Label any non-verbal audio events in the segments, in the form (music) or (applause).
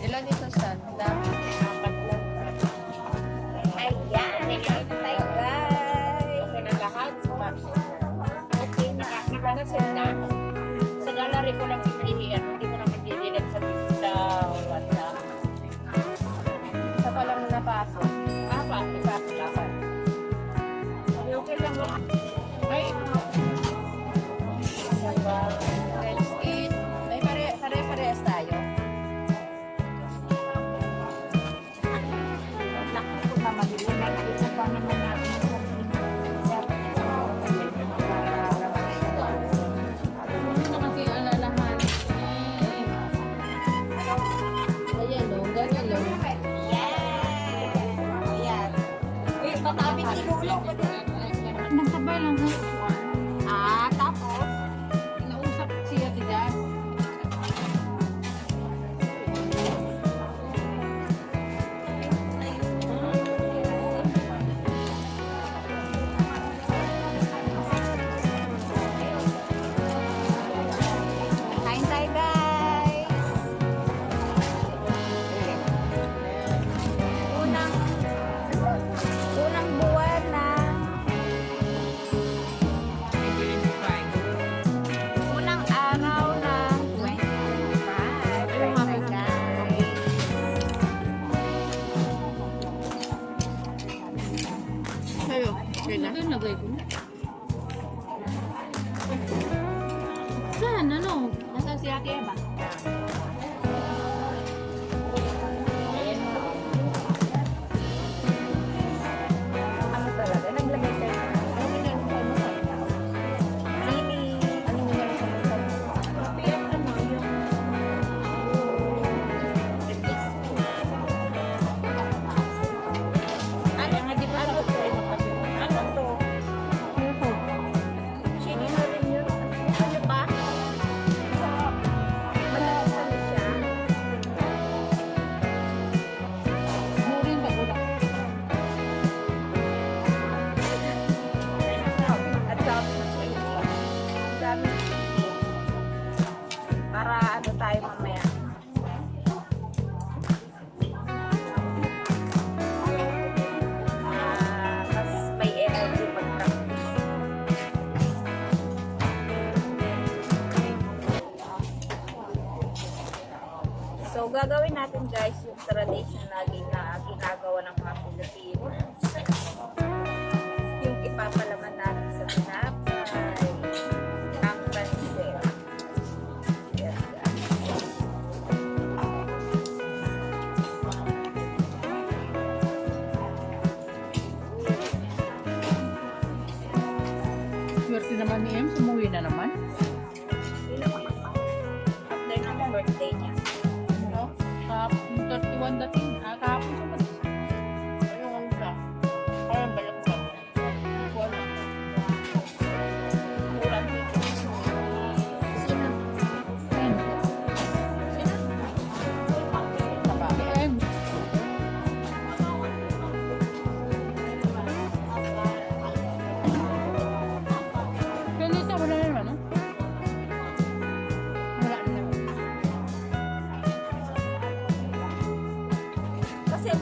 Ilan ito saan? Dami. Ayan, ayan tayo guys. Sa na lahat, Okay, nakakita na sila. Sa gallery ko lang pinilihan. Hindi ko na pinilihan sa, sa WhatsApp. Sa palang. Neden adayı bunu? natin guys yung tradition na ginagawa ng mga Pilipino. Yung ipapalaman natin sa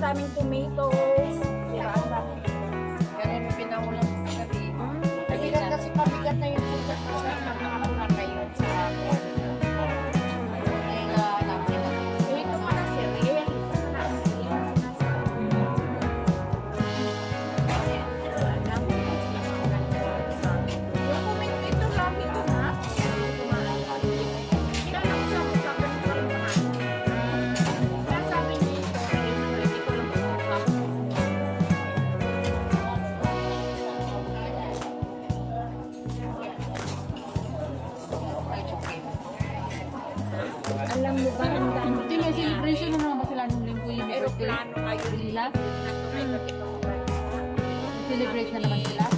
también Parang hindi may celebration na naman sila nung linggo yung birthday. Aeroplano kayo. Nila. Celebrate na naman sila.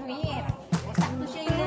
Sakto siya yung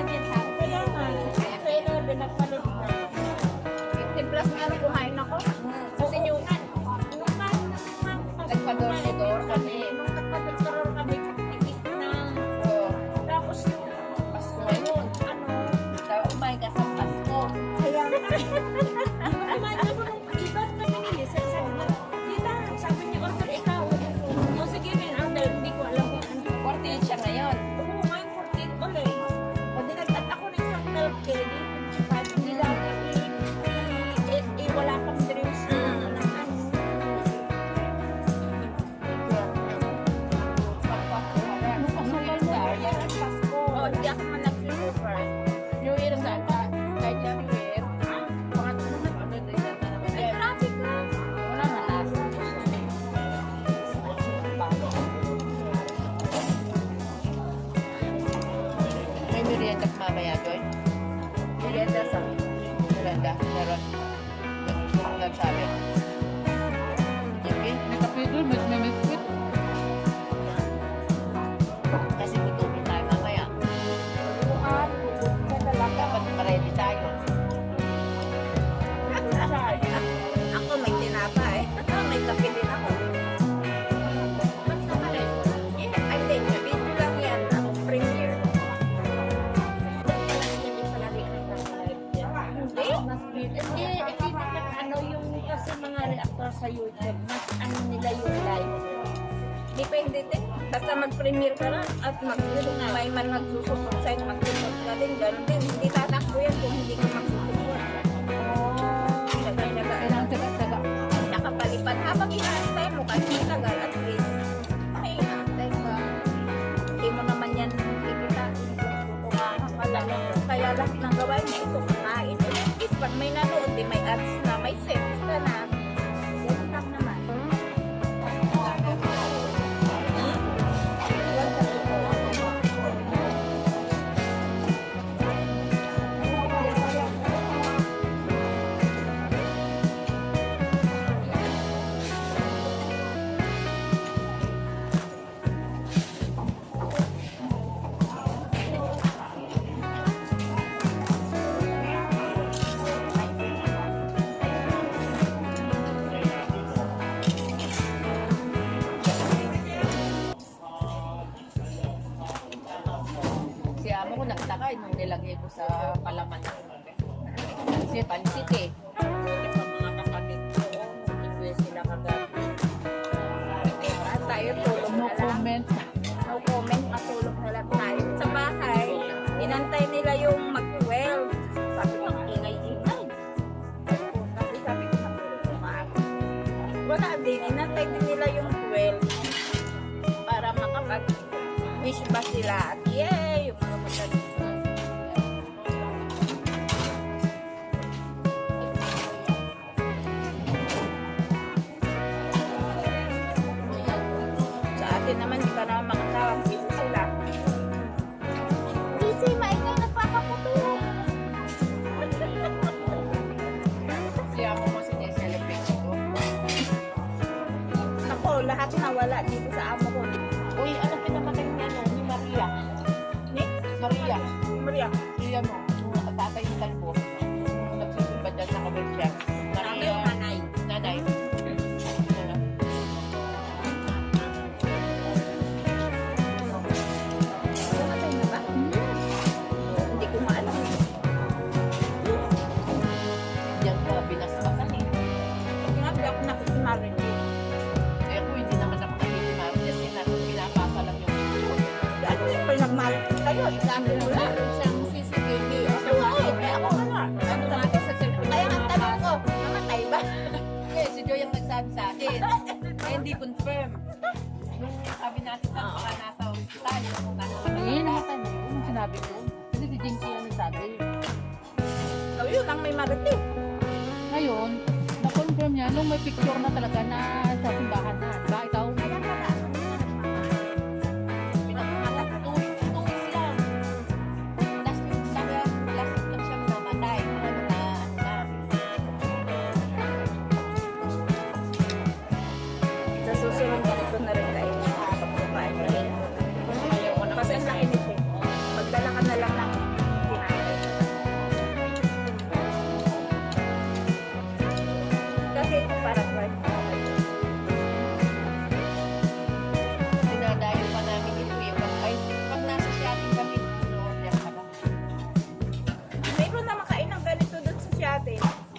Kasi gugumin tayo mamaya. Buhat, ka talaga. Dapat ready tayo. ako may tinapa eh. (laughs) may kape din ako. Hindi, ano yung kasi mga reactor sa YouTube, mas ano nila yung live. Depende din. Basta mag-premier ka lang at mag may man magsusupport sa'yo, magsupport ka din, ganun din. Hindi tatakbo yan kung hindi ka magsusupport. Kailangan taga-taga. Nakapalipad. Habang inaantay mo kasi tagal at least. May inaantay ka. Uh, hindi mo naman yan kikita. Kumakakalaga mo. Kaya lahat ng gawain na ito kumain. At least pag may nanood, di may ads na, may sense ka na. Uy, ano pinapatay niya no? Ni Maria. Ni? Maria. Maria. Si ano, yung nakatatay yung talbo. Nagsisimba dyan, nakabal siya. hindi confirm. Nung sabi natin sa mga nasa hospital, yung nasa hospital. nakita niyo yung sinabi ko. Kasi si yung nagsabi. So yun ang may marating. Ngayon, na-confirm niya nung may picture na talaga na sa simbahan na.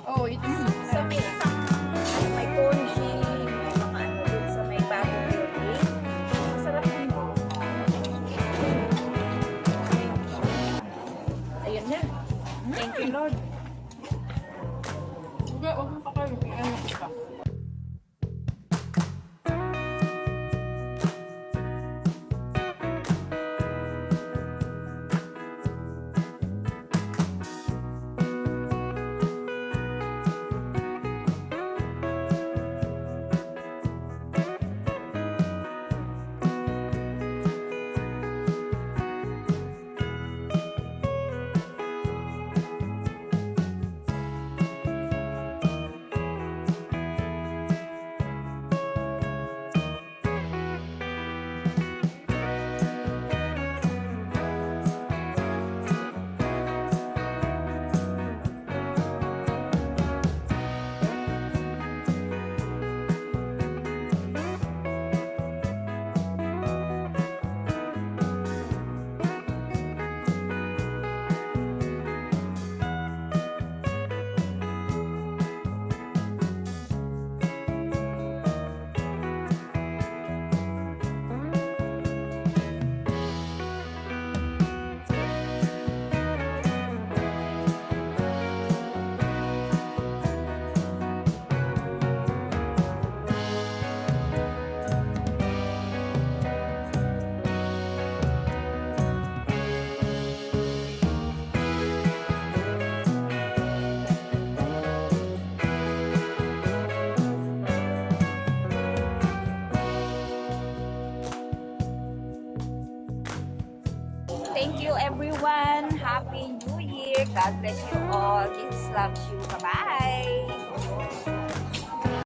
哦，一 it is. address you all. Kiss love you.